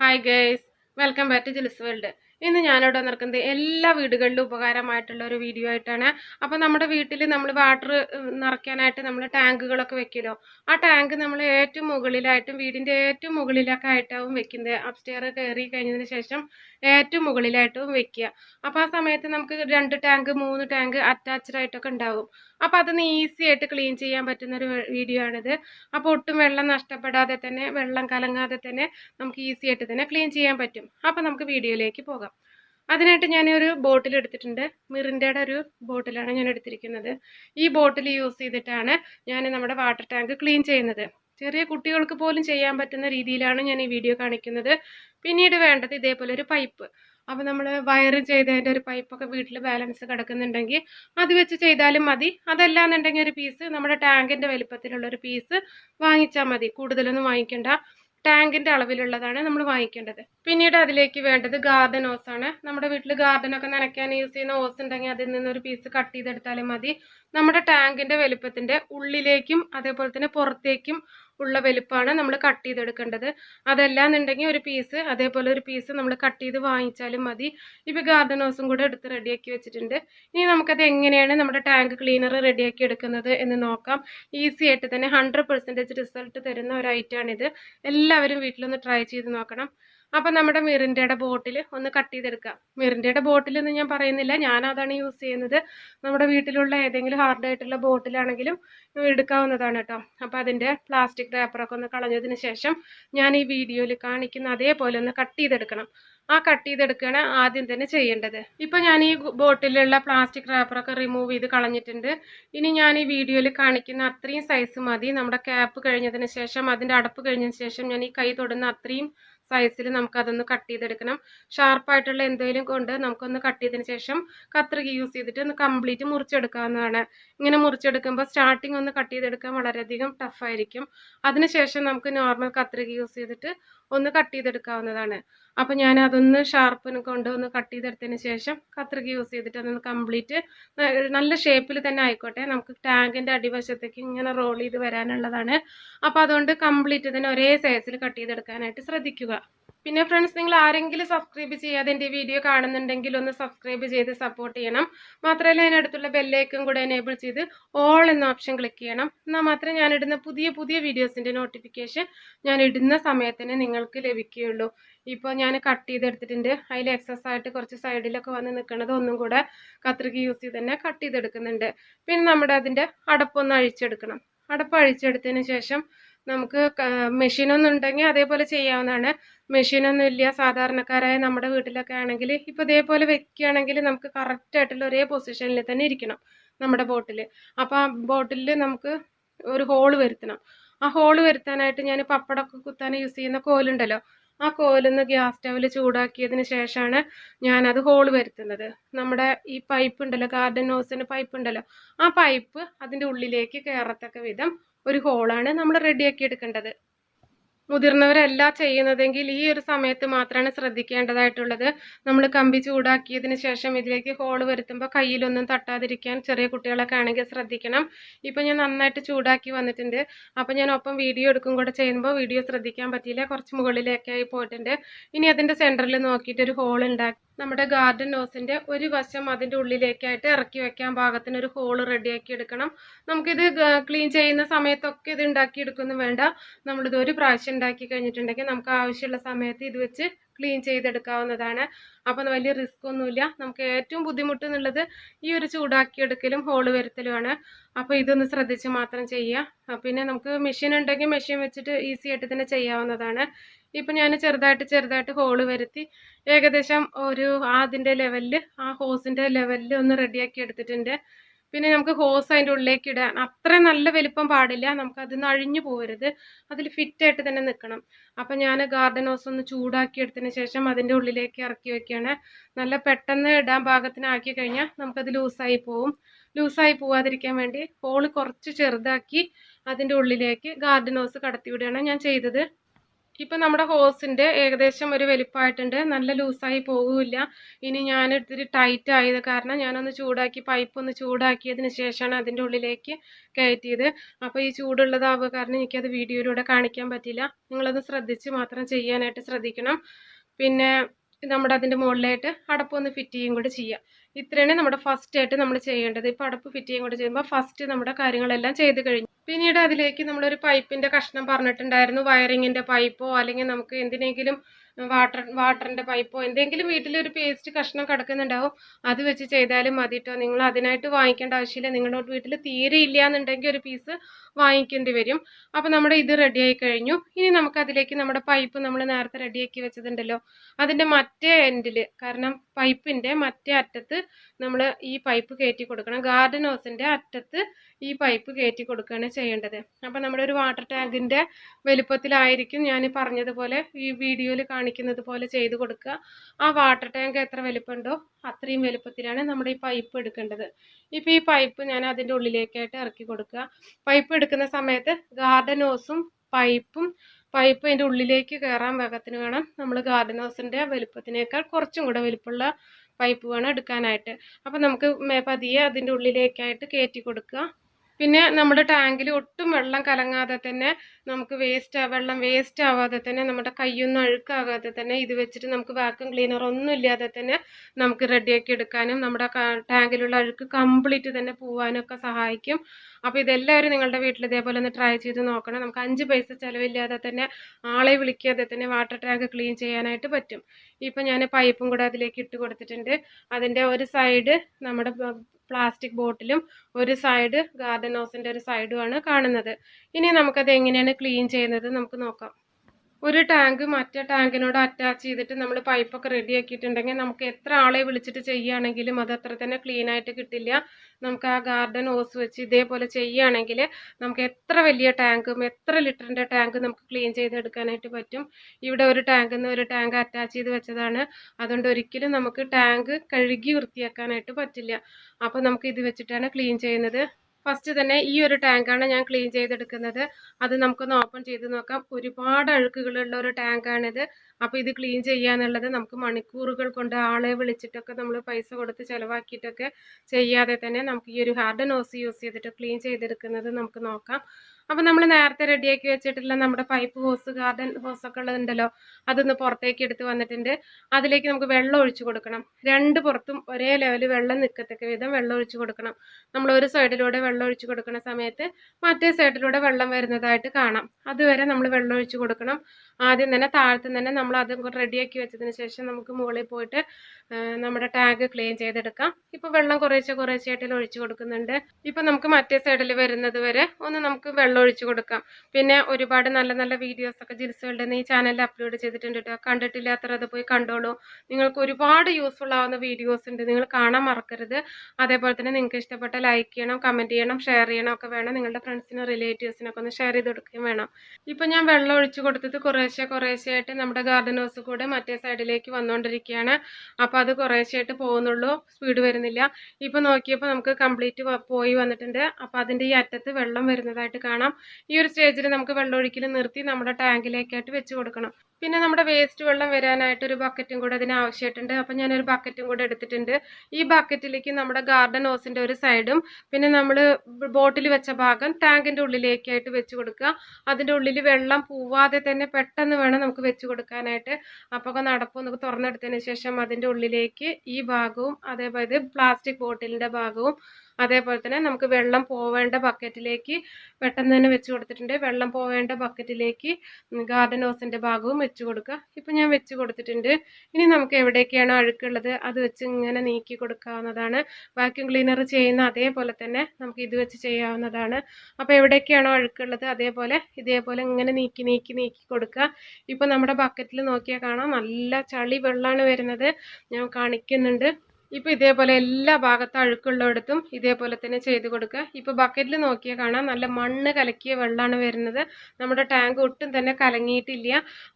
Hi guys welcome back to Jils world ഇന്ന് ഞാനിവിടെ വന്നിരിക്കുന്നത് എല്ലാ വീടുകളിലും ഉപകാരമായിട്ടുള്ള ഒരു വീഡിയോ ആയിട്ടാണ്. അപ്പോൾ നമ്മുടെ വീട്ടിൽ നമ്മൾ വാട്ടർ നിറയ്ക്കാനായിട്ട് നമ്മൾ ടാങ്കുകളൊക്കെ വെക്കുമല്ലോ. ആ ടാങ്ക് നമ്മൾ ഏറ്റവും മുകളിലായിട്ടും വീടിന്റെ ഏറ്റവും മുകളിലൊക്കെ ആയിട്ടാവും വെക്കുന്നത്. അപ്സ്റ്റെയർ കയറി കഴിഞ്ഞതിന് ശേഷം ഏറ്റവും മുകളിലായിട്ടും വെക്കുക. അപ്പോൾ ആ സമയത്ത് നമുക്ക് രണ്ട് ടാങ്ക് മൂന്ന് ടാങ്ക് അറ്റാച്ച്ഡ് ആയിട്ടൊക്കെ ഉണ്ടാവും. അപ്പോൾ അതൊന്ന് ഈസി ആയിട്ട് ക്ലീൻ ചെയ്യാൻ പറ്റുന്ന ഒരു വീഡിയോ ആണിത്. അപ്പോൾ ഒട്ടും വെള്ളം നഷ്ടപ്പെടാതെ തന്നെ വെള്ളം കലങ്ങാതെ തന്നെ നമുക്ക് ഈസി ആയിട്ട് തന്നെ ക്ലീൻ ചെയ്യാൻ പറ്റും. അപ്പോൾ നമുക്ക് വീഡിയോയിലേക്ക് പോകാം. അതിനായിട്ട് ഞാൻ ഒരു ബോട്ടിൽ എടുത്തിട്ടുണ്ട്. മിറിന്റെയുടെ ഒരു ബോട്ടിലാണ് ഞാൻ എടുത്തിരിക്കുന്നത്. ഈ ബോട്ടിൽ യൂസ് ചെയ്തിട്ടാണ് ഞാൻ നമ്മുടെ വാട്ടർ ടാങ്ക് ക്ലീൻ ചെയ്യുന്നത്. ചെറിയ കുട്ടികൾക്ക് പോലും ചെയ്യാൻ പറ്റുന്ന രീതിയിലാണ് ഞാൻ ഈ വീഡിയോ കാണിക്കുന്നത്. പിന്നീട് വേണ്ടത് ഇതേപോലെ ഒരു പൈപ്പ് അപ്പോൾ നമ്മൾ വയറ് ചെയ്തതിന്റെ ഒരു പൈപ്പൊക്കെ വീട്ടിൽ ബാലൻസ് കിടക്കുന്നുണ്ടെങ്കിൽ അത് വെച്ച് ചെയ്താലും മതി. അതല്ലാന്നുണ്ടെങ്കിൽ ഒരു പീസ് നമ്മുടെ ടാങ്കിന്റെ വലിപ്പത്തിലുള്ള ഒരു പീസ് വാങ്ങിച്ചാൽ മതി. കൂടുതലൊന്നും വാങ്ങിക്കേണ്ട. ടാങ്കിന്റെ അളവിലുള്ളതാണ് നമ്മൾ വാങ്ങിക്കേണ്ടത്. പിന്നീട് അതിലേക്ക് വേണ്ടത് ഗാർഡൻ ഓസാണ് നമ്മുടെ വീട്ടിൽ ഗാർഡനൊക്കെ നനയ്ക്കാൻ യൂസ് ചെയ്യുന്ന ഓസ് ഉണ്ടെങ്കിൽ അതിൽ നിന്ന് ഒരു പീസ് കട്ട് ചെയ്തെടുത്താലും മതി. നമ്മുടെ ടാങ്കിന്റെ വലുപ്പത്തിന്റെ ഉള്ളിലേക്കും അതേപോലെ തന്നെ പുറത്തേക്കും ഉള്ള വലുപ്പമാണ് നമ്മൾ കട്ട് ചെയ്തെടുക്കേണ്ടത്. അതല്ലാന്നുണ്ടെങ്കിൽ ഒരു പീസ് അതേപോലെ ഒരു പീസ് നമ്മൾ കട്ട് ചെയ്ത് വാങ്ങിച്ചാലും മതി. ഇപ്പോൾ ഗാർഡൻ ഹൗസും കൂടെ എടുത്ത് റെഡിയാക്കി വെച്ചിട്ടുണ്ട്. ഇനി നമുക്കത് എങ്ങനെയാണ് നമ്മുടെ ടാങ്ക് ക്ലീനർ റെഡിയാക്കി എടുക്കുന്നത് എന്ന് നോക്കാം. ഈസി ആയിട്ട് തന്നെ ഹൺഡ്രഡ് റിസൾട്ട് തരുന്ന ഒരു ഐറ്റമാണിത് എല്ലാവരും വീട്ടിലൊന്ന് ട്രൈ ചെയ്ത് നോക്കണം. അപ്പം നമ്മുടെ മിറിന്റെയുടെ ബോട്ടിൽ ഒന്ന് കട്ട് ചെയ്തെടുക്കാം. മിറിന്റെയുടെ എന്ന് ഞാൻ പറയുന്നില്ല. ഞാൻ അതാണ് യൂസ് ചെയ്യുന്നത്. നമ്മുടെ വീട്ടിലുള്ള ഏതെങ്കിലും ഹാർഡായിട്ടുള്ള ബോട്ടിലാണെങ്കിലും എടുക്കാവുന്നതാണ് കേട്ടോ. അപ്പോൾ അതിന്റെ പ്ലാസ്റ്റിക് പേപ്പറൊക്കെ ഒന്ന് കളഞ്ഞതിന് ശേഷം ഞാൻ ഈ വീഡിയോയിൽ കാണിക്കുന്ന അതേപോലെ ഒന്ന് കട്ട് ചെയ്തെടുക്കണം. ആ കട്ട് ചെയ്തെടുക്കുകയാണ് ആദ്യം തന്നെ ചെയ്യേണ്ടത്. ഇപ്പൊ ഞാൻ ഈ ബോട്ടിലുള്ള പ്ലാസ്റ്റിക് റാപ്പറൊക്കെ റിമൂവ് ചെയ്ത് കളഞ്ഞിട്ടുണ്ട്. ഇനി ഞാൻ ഈ വീഡിയോയിൽ കാണിക്കുന്ന അത്രയും സൈസ് മതി. നമ്മുടെ ക്യാപ്പ് കഴിഞ്ഞതിന് ശേഷം അതിന്റെ അടപ്പ് കഴിഞ്ഞതിന് ശേഷം ഞാൻ ഈ കൈ തൊടുന്ന അത്രയും സൈസിൽ നമുക്കതൊന്ന് കട്ട് ചെയ്തെടുക്കണം. ഷാർപ്പായിട്ടുള്ള എന്തെങ്കിലും കൊണ്ട് നമുക്കൊന്ന് കട്ട് ചെയ്തതിന് ശേഷം കത്രിക യൂസ് ചെയ്തിട്ട് ഒന്ന് കംപ്ലീറ്റ് മുറിച്ചെടുക്കാവുന്നതാണ്. ഇങ്ങനെ മുറിച്ചെടുക്കുമ്പോൾ സ്റ്റാർട്ടിങ് ഒന്ന് കട്ട് ചെയ്തെടുക്കാൻ വളരെയധികം ടഫായിരിക്കും അതിനുശേഷം നമുക്ക് നോർമൽ കത്രിക യൂസ് ചെയ്തിട്ട് ഒന്ന് കട്ട് ചെയ്തെടുക്കാവുന്നതാണ്. അപ്പോൾ ഞാൻ അതൊന്ന് ഷാർപ്പിന് കൊണ്ട് ഒന്ന് കട്ട് ചെയ്തെടുത്തതിന് ശേഷം കത്രിക യൂസ് ചെയ്തിട്ട് അതൊന്ന് കംപ്ലീറ്റ് നല്ല ഷേപ്പിൽ തന്നെ ആയിക്കോട്ടെ. നമുക്ക് ടാങ്കിന്റെ അടിവശത്തേക്ക് ഇങ്ങനെ റോൾ ചെയ്ത് വരാനുള്ളതാണ്. അപ്പോൾ അതുകൊണ്ട് കംപ്ലീറ്റ് തന്നെ ഒരേ സൈസിൽ കട്ട് ചെയ്തെടുക്കാനായിട്ട് ശ്രദ്ധിക്കുക. പിന്നെ ഫ്രണ്ട്സ് നിങ്ങൾ ആരെങ്കിലും സബ്സ്ക്രൈബ് ചെയ്യാതെ എന്റെ വീഡിയോ കാണുന്നുണ്ടെങ്കിൽ ഒന്ന് സബ്സ്ക്രൈബ് ചെയ്ത് സപ്പോർട്ട് ചെയ്യണം. മാത്രമല്ല അതിനടുത്തുള്ള ബെല്ലേക്കും കൂടെ എനേബിൾ ചെയ്ത് ഓൾ എന്ന ഓപ്ഷൻ ക്ലിക്ക് ചെയ്യണം. എന്നാൽ മാത്രമേ ഞാൻ ഇടുന്ന പുതിയ പുതിയ വീഡിയോസിന്റെ നോട്ടിഫിക്കേഷൻ ഞാൻ ഇടുന്ന സമയത്തിന് നിങ്ങൾക്ക് ലഭിക്കുകയുള്ളൂ. ഇപ്പോൾ ഞാൻ കട്ട് ചെയ്തെടുത്തിട്ടുണ്ട്. അതിൽ എക്സസ് ആയിട്ട് കുറച്ച് സൈഡിലൊക്കെ വന്ന് നിൽക്കുന്നത് ഒന്നും കൂടെ കത്രിക യൂസ് ചെയ്ത് തന്നെ കട്ട് ചെയ്തെടുക്കുന്നുണ്ട്. പിന്നെ നമ്മുടെ അതിന്റെ അടപ്പൊന്ന് അഴിച്ചെടുക്കണം. അടപ്പ് അഴിച്ചെടുത്തതിന് ശേഷം നമുക്ക് മെഷീനൊന്നും ഉണ്ടെങ്കിൽ അതേപോലെ ചെയ്യാവുന്നതാണ്. മെഷീനൊന്നും ഇല്ല. സാധാരണക്കാരായ നമ്മുടെ വീട്ടിലൊക്കെ ആണെങ്കിൽ ഇപ്പോൾ ഇതേപോലെ വെക്കുകയാണെങ്കിൽ നമുക്ക് കറക്റ്റ് ആയിട്ടുള്ള ഒരേ പൊസിഷനിൽ തന്നെ ഇരിക്കണം നമ്മുടെ ബോട്ടിൽ അപ്പോൾ ആ ബോട്ടിലിൽ നമുക്ക് ഒരു ഹോൾ വരുത്തണം. ആ ഹോൾ വരുത്താനായിട്ട് ഞാൻ പപ്പടമൊക്കെ കുത്താൻ യൂസ് ചെയ്യുന്ന കോലുണ്ടല്ലോ. ആ കോലൊന്ന് ഗ്യാസ് സ്റ്റവിൽ ചൂടാക്കിയതിന് ശേഷമാണ് ഞാനത് ഹോൾ വരുത്തുന്നത്. നമ്മുടെ ഈ പൈപ്പ് ഉണ്ടല്ലോ ഗാർഡൻ ഹൗസിന് പൈപ്പ് ഉണ്ടല്ലോ. ആ പൈപ്പ് അതിന്റെ ഉള്ളിലേക്ക് കയറത്തക്ക വിധം ഒരു ഹോളാണ് നമ്മൾ റെഡിയാക്കി എടുക്കേണ്ടത്. മുതിർന്നവരല്ല ചെയ്യുന്നതെങ്കിൽ ഈ ഒരു സമയത്ത് മാത്രമാണ് ശ്രദ്ധിക്കേണ്ടതായിട്ടുള്ളത്. നമ്മൾ കമ്പി ചൂടാക്കിയതിന് ശേഷം ഇതിലേക്ക് ഹോൾ വരുത്തുമ്പോൾ കയ്യിലൊന്നും തട്ടാതിരിക്കാൻ ചെറിയ കുട്ടികളൊക്കെ ആണെങ്കിൽ ശ്രദ്ധിക്കണം. ഇപ്പം ഞാൻ നന്നായിട്ട് ചൂടാക്കി വന്നിട്ടുണ്ട്. അപ്പം ഞാൻ ഒപ്പം വീഡിയോ എടുക്കും കൂടെ ചെയ്യുമ്പോൾ വീഡിയോ ശ്രദ്ധിക്കാൻ പറ്റിയില്ല. കുറച്ച് മുകളിലേക്കായി പോയിട്ടുണ്ട്. ഇനി അതിന്റെ സെന്ററിൽ നോക്കിയിട്ട് ഒരു ഹോൾ ഉണ്ടാക്കി നമ്മുടെ ഗാർഡൻ നോസിന്റെ ഒരു വശം അതിന്റെ ഉള്ളിലേക്കായിട്ട് ഇറക്കി വെക്കാൻ പാകത്തിന് ഒരു ഹോൾ റെഡിയാക്കി എടുക്കണം. നമുക്കിത് ക്ലീൻ ചെയ്യുന്ന സമയത്തൊക്കെ ഇത് ഉണ്ടാക്കി എടുക്കൊന്നും വേണ്ട. നമ്മളിത് ഒരു പ്രാവശ്യം ഉണ്ടാക്കി കഴിഞ്ഞിട്ടുണ്ടെങ്കിൽ നമുക്ക് ആവശ്യമുള്ള സമയത്ത് ഇത് വെച്ച് ക്ലീൻ ചെയ്തെടുക്കാവുന്നതാണ്. അപ്പോൾ വലിയ റിസ്ക് ഒന്നുമില്ല. നമുക്ക് ഏറ്റവും ബുദ്ധിമുട്ട് എന്നുള്ളത് ഈ ഒരു ചൂടാക്കിയെടുക്കലും ഹോൾ വരുത്തലുമാണ്. അപ്പോൾ ഇതൊന്ന് ശ്രദ്ധിച്ച് മാത്രം ചെയ്യുക. പിന്നെ നമുക്ക് മെഷീൻ ഉണ്ടെങ്കിൽ മെഷീൻ വെച്ചിട്ട് ഈസി ആയിട്ട് തന്നെ ചെയ്യാവുന്നതാണ്. ഇപ്പം ഞാൻ ചെറുതായിട്ട് ചെറുതായിട്ട് ഹോൾ വരുത്തി ഏകദേശം ഒരു അതിന്റെ ലെവലിൽ ആ ഹോസിന്റെ ലെവലിൽ ഒന്ന് റെഡിയാക്കി എടുത്തിട്ടുണ്ട്. പിന്നെ നമുക്ക് ഹോസ് അതിന്റെ ഉള്ളിലേക്ക് ഇടാൻ. അത്ര നല്ല വലിപ്പം പാടില്ല. നമുക്ക് അതിൽ നിന്ന് അഴിഞ്ഞു പോകരുത് അതിൽ ഫിറ്റായിട്ട് തന്നെ നിൽക്കണം അപ്പം ഞാൻ ഗാർഡൻ ഹോസ് ഒന്ന് ചൂടാക്കി എടുത്തതിന് ശേഷം അതിന്റെ ഉള്ളിലേക്ക് ഇറക്കി വെക്കുകയാണ്. നല്ല പെട്ടെന്ന് ഇടാൻ പാകത്തിനാക്കി കഴിഞ്ഞാൽ നമുക്കത് ലൂസായി പോവും. ലൂസായി പോവാതിരിക്കാൻ വേണ്ടി ഹോൾ കുറച്ച് ചെറുതാക്കി അതിന്റെ ഉള്ളിലേക്ക് ഗാർഡൻ ഹോസ് കടത്തി വിടുകയാണ് ഞാൻ ചെയ്തത്. ഇപ്പം നമ്മുടെ ഹോസിന്റെ ഏകദേശം ഒരു വലിപ്പമായിട്ടുണ്ട്. നല്ല ലൂസായി പോകില്ല ഇനി ഞാൻ ഇത്തിരി ടൈറ്റ് ആയത് കാരണം ഞാനൊന്ന് ചൂടാക്കി പൈപ്പ് ഒന്ന് ചൂടാക്കിയതിന് ശേഷമാണ് അതിന്റെ ഉള്ളിലേക്ക് കയറ്റിയത്. അപ്പോൾ ഈ ചൂടുള്ളതാവുക കാരണം എനിക്കത് വീഡിയോയിലൂടെ കാണിക്കാൻ പറ്റില്ല നിങ്ങളത് ശ്രദ്ധിച്ച് മാത്രം ചെയ്യാനായിട്ട് ശ്രദ്ധിക്കണം. പിന്നെ നമ്മുടെ അതിന്റെ മുകളിലായിട്ട് അടപ്പൊന്ന് ഫിറ്റ് ചെയ്യും കൂടി ചെയ്യാം. ഇത്രയാണ് നമ്മുടെ ഫസ്റ്റ് ആയിട്ട് നമ്മൾ ചെയ്യേണ്ടത്. ഇപ്പോൾ അടപ്പ് ഫിറ്റ് ചെയ്യും കൂടി ചെയ്യുമ്പോൾ ഫസ്റ്റ് നമ്മുടെ കാര്യങ്ങളെല്ലാം ചെയ്ത് കഴിഞ്ഞു പിന്നീട് അതിലേക്ക് നമ്മളൊരു പൈപ്പിന്റെ കഷ്ണം പറഞ്ഞിട്ടുണ്ടായിരുന്നു. വയറിങ്ങിന്റെ പൈപ്പോ അല്ലെങ്കിൽ നമുക്ക് എന്തിനെങ്കിലും വാട്ടർ വാട്ടറിന്റെ പൈപ്പോ എന്തെങ്കിലും വീട്ടിലൊരു പേസ്റ്റ് കഷ്ണം കിടക്കുന്നുണ്ടാവും. അത് വെച്ച് ചെയ്താലും മതി കേട്ടോ നിങ്ങൾ അതിനായിട്ട് വാങ്ങിക്കേണ്ട ആവശ്യമില്ല. നിങ്ങളുടെ വീട്ടിൽ തീരെ ഇല്ല എന്നുണ്ടെങ്കിൽ ഒരു പീസ് വാങ്ങിക്കേണ്ടി വരും. അപ്പോൾ നമ്മുടെ ഇത് റെഡിയായി കഴിഞ്ഞു. ഇനി നമുക്ക് അതിലേക്ക് നമ്മുടെ പൈപ്പ് നമ്മൾ നേരത്തെ റെഡിയാക്കി വെച്ചതുണ്ടല്ലോ. അതിന്റെ മറ്റേ എൻഡിൽ കാരണം പൈപ്പിന്റെ മറ്റേ അറ്റത്ത് നമ്മൾ ഈ പൈപ്പ് കയറ്റി കൊടുക്കണം. ഗാർഡൻ ഹൗസിന്റെ അറ്റത്ത് ഈ പൈപ്പ് കയറ്റി കൊടുക്കുകയാണ് ചെയ്യേണ്ടത്. അപ്പോൾ നമ്മുടെ ഒരു വാട്ടർ ടാങ്കിന്റെ വലുപ്പത്തിലായിരിക്കും ഞാൻ പറഞ്ഞതുപോലെ ഈ വീഡിയോയിൽ കാണിക്കുന്നത് പോലെ ചെയ്ത് കൊടുക്കുക. ആ വാട്ടർ ടാങ്ക് എത്ര വലുപ്പമുണ്ടോ അത്രയും വലുപ്പത്തിലാണ് നമ്മുടെ ഈ പൈപ്പ് എടുക്കേണ്ടത്. ഇപ്പോൾ ഈ പൈപ്പ് ഞാൻ അതിന്റെ ഉള്ളിലേക്കായിട്ട് ഇറക്കി കൊടുക്കുക. പൈപ്പ് എടുക്കുന്ന സമയത്ത് ഗാർഡൻ ഹോസും പൈപ്പും പൈപ്പ് അതിന്റെ ഉള്ളിലേക്ക് കയറാൻ വേഗത്തിന് വേണം. നമ്മൾ ഗാർഡൻ ഹൗസിന്റെ വലുപ്പത്തിനേക്കാൾ കുറച്ചും കൂടെ വലുപ്പമുള്ള പൈപ്പ് വേണം എടുക്കാനായിട്ട്. അപ്പം നമുക്ക് പതിയെ അതിന്റെ ഉള്ളിലേക്കായിട്ട് കയറ്റി കൊടുക്കുക. പിന്നെ നമ്മുടെ ടാങ്കിൽ ഒട്ടും വെള്ളം കലങ്ങാതെ തന്നെ നമുക്ക് വേസ്റ്റ് വെള്ളം വേസ്റ്റ് ആവാതെ തന്നെ നമ്മുടെ കൈയൊന്നും അഴുക്കാകാതെ തന്നെ ഇത് വെച്ചിട്ട് നമുക്ക് വാക്യൂം ക്ലീനർ ഒന്നും ഇല്ലാതെ തന്നെ നമുക്ക് റെഡിയാക്കി എടുക്കാനും നമ്മുടെ ടാങ്കിലുള്ള അഴുക്ക് കംപ്ലീറ്റ് തന്നെ പോവാനൊക്കെ സഹായിക്കും. അപ്പോൾ ഇതെല്ലാവരും നിങ്ങളുടെ വീട്ടിൽ ഇതേപോലെ ഒന്ന് ട്രൈ ചെയ്ത് നോക്കണം. നമുക്ക് അഞ്ച് പൈസ ചിലവില്ലാതെ തന്നെ ആളെ വിളിക്കാതെ തന്നെ വാട്ടർ ടാങ്ക് ക്ലീൻ ചെയ്യാനായിട്ട് പറ്റും. ഇപ്പം ഞാൻ പൈപ്പും കൂടെ അതിലേക്ക് ഇട്ട് കൊടുത്തിട്ടുണ്ട്. അതിന്റെ ഒരു സൈഡ് നമ്മുടെ പ്ലാസ്റ്റിക് ബോട്ടിലും ഒരു സൈഡ് ഗാർഡൻ ഹൗസിന്റെ ഒരു സൈഡുമാണ് കാണുന്നത്. ഇനി നമുക്കത് എങ്ങനെയാണ് ക്ലീൻ ചെയ്യുന്നത് നമുക്ക് നോക്കാം. ഒരു ടാങ്ക് മറ്റേ ടാങ്കിനോട് അറ്റാച്ച് ചെയ്തിട്ട് നമ്മൾ പൈപ്പൊക്കെ റെഡി ആക്കിയിട്ടുണ്ടെങ്കിൽ നമുക്ക് എത്ര ആളെ വിളിച്ചിട്ട് ചെയ്യുകയാണെങ്കിലും അത് അത്ര തന്നെ ക്ലീൻ ആയിട്ട് കിട്ടില്ല. നമുക്ക് ആ ഗാർഡൻ ഓസ് വെച്ച് ഇതേപോലെ ചെയ്യുകയാണെങ്കിൽ നമുക്ക് എത്ര വലിയ ടാങ്കും എത്ര ലിറ്ററിന്റെ ടാങ്ക് നമുക്ക് ക്ലീൻ ചെയ്തെടുക്കാനായിട്ട് പറ്റും. ഇവിടെ ഒരു ടാങ്കിൽ നിന്ന് ഒരു ടാങ്ക് അറ്റാച്ച് ചെയ്ത് വെച്ചതാണ്. അതുകൊണ്ട് ഒരിക്കലും നമുക്ക് ടാങ്ക് കഴുകി വൃത്തിയാക്കാനായിട്ട് പറ്റില്ല. അപ്പോൾ നമുക്ക് ഇത് വെച്ചിട്ടാണ് ക്ലീൻ ചെയ്യുന്നത്. ഫസ്റ്റ് തന്നെ ഈ ഒരു ടാങ്കാണ് ഞാൻ ക്ലീൻ ചെയ്തെടുക്കുന്നത്. അത് നമുക്കൊന്ന് ഓപ്പൺ ചെയ്ത് നോക്കാം. ഒരുപാട് അഴുക്കുകളുള്ള ഒരു ടാങ്കാണിത് അപ്പോൾ ഇത് ക്ലീൻ ചെയ്യാന്നുള്ളത് നമുക്ക് മണിക്കൂറുകൾ കൊണ്ട് ആളെ വിളിച്ചിട്ടൊക്കെ നമ്മൾ പൈസ കൊടുത്ത് ചിലവാക്കിയിട്ടൊക്കെ ചെയ്യാതെ തന്നെ നമുക്ക് ഈ ഒരു ഹാർഡ് നോസ് യൂസ് ചെയ്തിട്ട് ക്ലീൻ ചെയ്തെടുക്കുന്നത് നമുക്ക് നോക്കാം. അപ്പോൾ നമ്മൾ നേരത്തെ റെഡിയാക്കി വെച്ചിട്ടുള്ള നമ്മുടെ പൈപ്പ് ഹോസ് ഗാർഡൻ ഹോസ് ഹോസൊക്കെ ഉള്ളതുണ്ടല്ലോ അതൊന്ന് പുറത്തേക്ക് എടുത്ത് വന്നിട്ടുണ്ട്. അതിലേക്ക് നമുക്ക് വെള്ളം ഒഴിച്ചു കൊടുക്കണം. രണ്ട് പുറത്തും ഒരേ ലെവൽ വെള്ളം നിൽക്കത്തക്ക വിധം വെള്ളം ഒഴിച്ചു കൊടുക്കണം. നമ്മൾ ഒരു സൈഡിലൂടെ വെള്ളം ഒഴിച്ചു കൊടുക്കുന്ന സമയത്ത് മറ്റേ സൈഡിലൂടെ വെള്ളം വരുന്നതായിട്ട് കാണാം. അതുവരെ നമ്മൾ വെള്ളം ഒഴിച്ചു കൊടുക്കണം. ആദ്യം തന്നെ താഴത്ത് തന്നെ നമ്മൾ അത് റെഡിയാക്കി വെച്ചതിന് ശേഷം നമുക്ക് മുകളിൽ പോയിട്ട് നമ്മുടെ ടാങ്ക് ക്ലീൻ ചെയ്തെടുക്കാം. ഇപ്പൊ വെള്ളം കുറേശ്ശെ കുറേശ്ശെയായിട്ട് ഒഴിച്ചു കൊടുക്കുന്നുണ്ട്. ഇപ്പൊ നമുക്ക് മറ്റേ സൈഡിൽ വരുന്നത് വരെ ഒന്ന് നമുക്ക് വെള്ളം ഒഴിച്ചു കൊടുക്കാം. പിന്നെ ഒരുപാട് നല്ല നല്ല വീഡിയോസ് ഒക്കെ ജിൽസുകളുടെ ഈ ചാനലിൽ അപ്ലോഡ് ചെയ്തിട്ടുണ്ട് കേട്ടോ കണ്ടിട്ടില്ലാത്തവർ അത് പോയി കണ്ടോളൂ. നിങ്ങൾക്ക് ഒരുപാട് യൂസ്ഫുൾ ആവുന്ന വീഡിയോസ് ഉണ്ട്. നിങ്ങൾ കാണാൻ മറക്കരുത്. അതേപോലെ തന്നെ നിങ്ങൾക്ക് ഇഷ്ടപ്പെട്ട ലൈക്ക് ചെയ്യണം കമന്റ് ചെയ്യണം ഷെയർ ചെയ്യണം ഒക്കെ വേണം. നിങ്ങളുടെ ഫ്രണ്ട്സിനും റിലേറ്റീവ്സിനൊക്കെ ഒന്ന് ഷെയർ ചെയ്ത് കൊടുക്കുകയും വേണം. ഇപ്പൊ ഞാൻ വെള്ളം ഒഴിച്ചു കൊടുത്തത് കുറേശ്ശെ കുറേശ്ശെ ആയിട്ട് നമ്മുടെ ഗാർഡൻ കൂടെ മറ്റേ സൈഡിലേക്ക് വന്നുകൊണ്ടിരിക്കുകയാണ് അപ്പോൾ അത് കുറേശ്ശായിട്ട് പോകുന്നുള്ളൂ. സ്പീഡ് വരുന്നില്ല. ഇപ്പോൾ നോക്കിയപ്പോൾ നമുക്ക് കംപ്ലീറ്റ് പോയി വന്നിട്ടുണ്ട്. അപ്പോൾ അതിന്റെ ഈ അറ്റത്ത് വെള്ളം വരുന്നതായിട്ട് കാണാം. ഈ ഒരു സ്റ്റേജിൽ നമുക്ക് വെള്ളം ഒഴിക്കൽ നിർത്തി നമ്മുടെ ടാങ്കിലേക്കായിട്ട് വെച്ച് കൊടുക്കണം. പിന്നെ നമ്മുടെ വേസ്റ്റ് വെള്ളം വരാനായിട്ട് ഒരു ബക്കറ്റും കൂടെ അതിന് ആവശ്യമായിട്ടുണ്ട്. അപ്പം ഞാനൊരു ബക്കറ്റും കൂടെ എടുത്തിട്ടുണ്ട്. ഈ ബക്കറ്റിലേക്ക് നമ്മുടെ ഗാർഡൻ ഹോസിന്റെ ഒരു സൈഡും പിന്നെ നമ്മൾ ബോട്ടിൽ വെച്ച ഭാഗം ടാങ്കിന്റെ ഉള്ളിലേക്കായിട്ട് വെച്ച് കൊടുക്കുക. അതിന്റെ ഉള്ളിൽ വെള്ളം പോവാതെ തന്നെ പെട്ടെന്ന് വേണം നമുക്ക് വെച്ച് കൊടുക്കാനായിട്ട്. അപ്പോൾ നടപ്പ് നമുക്ക് തുറന്നെടുത്തതിന് ശേഷം അതിന്റെ ഉള്ളിലേക്ക് ഈ ഭാഗവും അതേപോലെ പ്ലാസ്റ്റിക് ബോട്ടിലിന്റെ ഭാഗവും അതേപോലെ തന്നെ നമുക്ക് വെള്ളം പോവേണ്ട ബക്കറ്റിലേക്ക് പെട്ടെന്ന് തന്നെ വെച്ച് കൊടുത്തിട്ടുണ്ട്. വെള്ളം പോവേണ്ട ബക്കറ്റിലേക്ക് ഗാർഡൻ ഹോസിന്റെ ഭാഗവും വെച്ച് കൊടുക്കുക. ഇപ്പം ഞാൻ വെച്ച് കൊടുത്തിട്ടുണ്ട്. ഇനി നമുക്ക് എവിടേക്കാണോ അഴുക്കുള്ളത് അത് വെച്ച് ഇങ്ങനെ നീക്കി കൊടുക്കാവുന്നതാണ്. വാക്യൂം ക്ലീനർ ചെയ്യുന്ന അതേപോലെ തന്നെ നമുക്ക് ഇത് വെച്ച് ചെയ്യാവുന്നതാണ്. അപ്പോൾ എവിടേക്കാണോ അഴുക്കുള്ളത് അതേപോലെ ഇതേപോലെ ഇങ്ങനെ നീക്കി നീക്കി നീക്കി കൊടുക്കുക. ഇപ്പോൾ നമ്മുടെ ബക്കറ്റിൽ നോക്കിയാൽ കാണാം നല്ല ചളി വെള്ളമാണ് വരുന്നത്. ഞാൻ കാണിക്കുന്നുണ്ട്. ഇപ്പോൾ ഇതേപോലെ എല്ലാ ഭാഗത്തും അഴുക്കുള്ളിടത്തും ഇതേപോലെ തന്നെ ചെയ്ത് കൊടുക്കുക. ഇപ്പോൾ ബക്കറ്റിൽ നോക്കിയാൽ കാണാം നല്ല മണ്ണ് കലക്കിയ വെള്ളമാണ് വരുന്നത്. നമ്മുടെ ടാങ്ക് ഒട്ടും തന്നെ കലങ്ങിയിട്ടില്ല.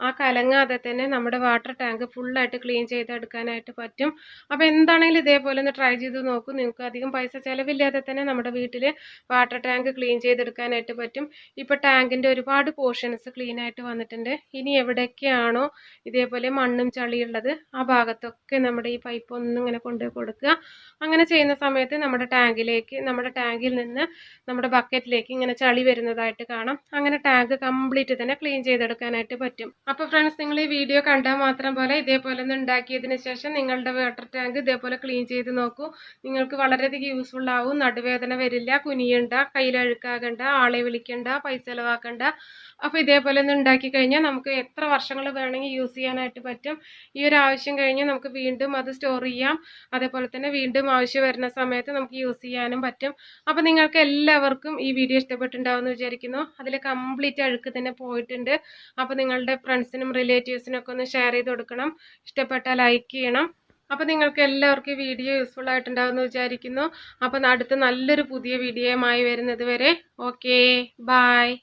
ആ കലങ്ങാതെ തന്നെ നമ്മുടെ വാട്ടർ ടാങ്ക് ഫുള്ളായിട്ട് ക്ലീൻ ചെയ്തെടുക്കാനായിട്ട് പറ്റും. അപ്പോൾ എന്താണെങ്കിലും ഇതേപോലെ ഒന്ന് ട്രൈ ചെയ്ത് നോക്കും. നിങ്ങൾക്ക് അധികം പൈസ ചിലവില്ലാതെ തന്നെ നമ്മുടെ വീട്ടിൽ വാട്ടർ ടാങ്ക് ക്ലീൻ ചെയ്തെടുക്കാനായിട്ട് പറ്റും. ഇപ്പോൾ ടാങ്കിന്റെ ഒരുപാട് പോർഷൻസ് ക്ലീൻ ആയിട്ട് വന്നിട്ടുണ്ട്. ഇനി എവിടെയൊക്കെയാണോ ഇതേപോലെ മണ്ണും ചളിയുള്ളത് ആ ഭാഗത്തൊക്കെ നമ്മുടെ ഈ പൈപ്പ് ഒന്ന് ഇങ്ങനെ കൊടുക്കുക. അങ്ങനെ ചെയ്യുന്ന സമയത്ത് നമ്മുടെ ടാങ്കിലേക്ക് നമ്മുടെ ടാങ്കിൽ നിന്ന് നമ്മുടെ ബക്കറ്റിലേക്ക് ഇങ്ങനെ ചളി വരുന്നതായിട്ട് കാണാം. അങ്ങനെ ടാങ്ക് കംപ്ലീറ്റ് തന്നെ ക്ലീൻ ചെയ്തെടുക്കാനായിട്ട് പറ്റും. അപ്പോൾ ഫ്രണ്ട്സ് നിങ്ങൾ ഈ വീഡിയോ കണ്ടാൽ മാത്രം പോലെ ഇതേപോലെ ഒന്ന് ഉണ്ടാക്കിയതിന് ശേഷം നിങ്ങളുടെ വാട്ടർ ടാങ്ക് ഇതേപോലെ ക്ലീൻ ചെയ്ത് നോക്കൂ. നിങ്ങൾക്ക് വളരെയധികം യൂസ്ഫുൾ ആവും. നടുവേദന വരില്ല കുനിയണ്ട കയ്യിലഴുക്കാകണ്ട ആളെ വിളിക്കണ്ട പൈസ ചിലവാക്കണ്ട. അപ്പോൾ ഇതേപോലെ ഒന്ന് ഉണ്ടാക്കി കഴിഞ്ഞാൽ നമുക്ക് എത്ര വർഷങ്ങൾ വേണമെങ്കിൽ യൂസ് ചെയ്യാനായിട്ട് പറ്റും. ഈ ഒരു ആവശ്യം കഴിഞ്ഞ് നമുക്ക് വീണ്ടും അത് സ്റ്റോർ ചെയ്യാം. അതേപോലെ തന്നെ വീണ്ടും ആവശ്യം വരുന്ന സമയത്ത് നമുക്ക് യൂസ് ചെയ്യാനും പറ്റും. അപ്പോൾ നിങ്ങൾക്ക് എല്ലാവർക്കും ഈ വീഡിയോ ഇഷ്ടപ്പെട്ടിട്ടുണ്ടാവുമെന്ന് വിചാരിക്കുന്നു. അതിൽ കംപ്ലീറ്റ് അഴുക്ക് തന്നെ പോയിട്ടുണ്ട്. അപ്പോൾ നിങ്ങളുടെ ഫ്രണ്ട്സിനും റിലേറ്റീവ്സിനും ഒക്കെ ഒന്ന് ഷെയർ ചെയ്ത് കൊടുക്കണം. ഇഷ്ടപ്പെട്ടാൽ ലൈക്ക് ചെയ്യണം. അപ്പോൾ നിങ്ങൾക്ക് എല്ലാവർക്കും ഈ വീഡിയോ യൂസ്ഫുൾ ആയിട്ടുണ്ടാവുമെന്ന് വിചാരിക്കുന്നു. അപ്പോൾ അടുത്ത നല്ലൊരു പുതിയ വീഡിയോയുമായി വരുന്നത് വരെ. Okay bye